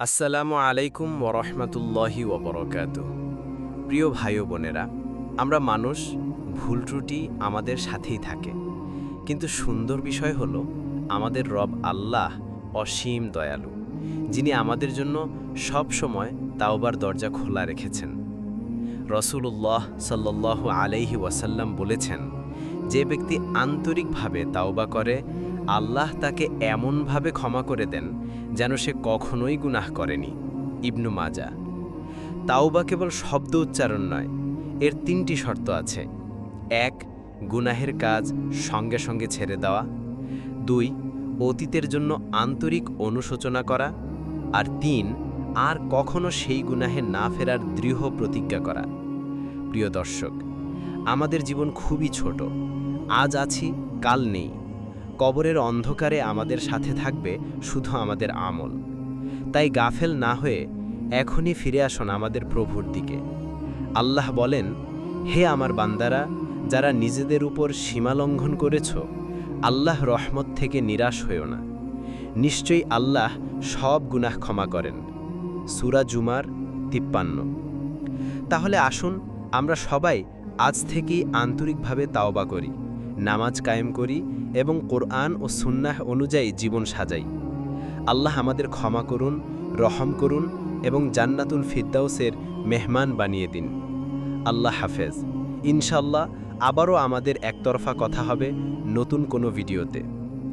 আসসালামু আলাইকুম ওরহমতুল্লাহি ওবরকাত। প্রিয় ভাই বোনেরা, আমরা মানুষ, ভুল ত্রুটি আমাদের সাথেই থাকে। কিন্তু সুন্দর বিষয় হলো, আমাদের রব আল্লাহ অসীম দয়ালু, যিনি আমাদের জন্য সব সময় তাওবার দরজা খোলা রেখেছেন। রসুল্লাহ সাল্লাহ আলাইহি ওয়াসাল্লাম বলেছেন, যে ব্যক্তি আন্তরিকভাবে তাওবা করে আল্লাহ তাকে এমনভাবে ক্ষমা করে দেন যেন সে কখনোই গুনাহ করেনি। ইবনু মাজা। তাওবা কেবল শব্দ উচ্চারণ নয়, এর তিনটি শর্ত আছে। এক, গুনাহের কাজ সঙ্গে সঙ্গে ছেড়ে দেওয়া। দুই, অতীতের জন্য আন্তরিক অনুশোচনা করা। আর তিন, আর কখনো সেই গুনাহে না ফেরার দৃঢ় প্রতিজ্ঞা করা। প্রিয় দর্শক, আমাদের জীবন খুবই ছোট। আজ আছি, কাল নেই। কবরের অন্ধকারে আমাদের সাথে থাকবে শুধু আমাদের আমল। তাই গাফেল না হয়ে এখনই ফিরে আসুন আমাদের প্রভুর দিকে। আল্লাহ বলেন, হে আমার বান্দারা, যারা নিজেদের উপর সীমালঙ্ঘন করেছ, আল্লাহ রহমত থেকে নিরাশ হয়েও না। নিশ্চয়ই আল্লাহ সব গুনাহ ক্ষমা করেন। সুরা জুমার তিপ্পান্ন। তাহলে আসুন আমরা সবাই আজ থেকেই আন্তরিকভাবে তাওবা করি। নামাজ কায়েম করি এবং কোরআন ও সুন্নাহ অনুযায়ী জীবন সাজাই। আল্লাহ আমাদের ক্ষমা করুন, রহম করুন এবং জান্নাতুল ফিদ্দাউসের মেহমান বানিয়ে দিন। আল্লাহ হাফেজ। ইনশাল্লাহ আবারও আমাদের একতরফা কথা হবে নতুন কোনো ভিডিওতে।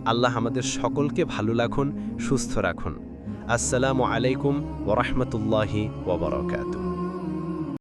আল্লাহ আমাদের সকলকে ভালো রাখুন, সুস্থ রাখুন। আসসালামু আলাইকুম ওরহমতুল্লাহি ওবরকাতু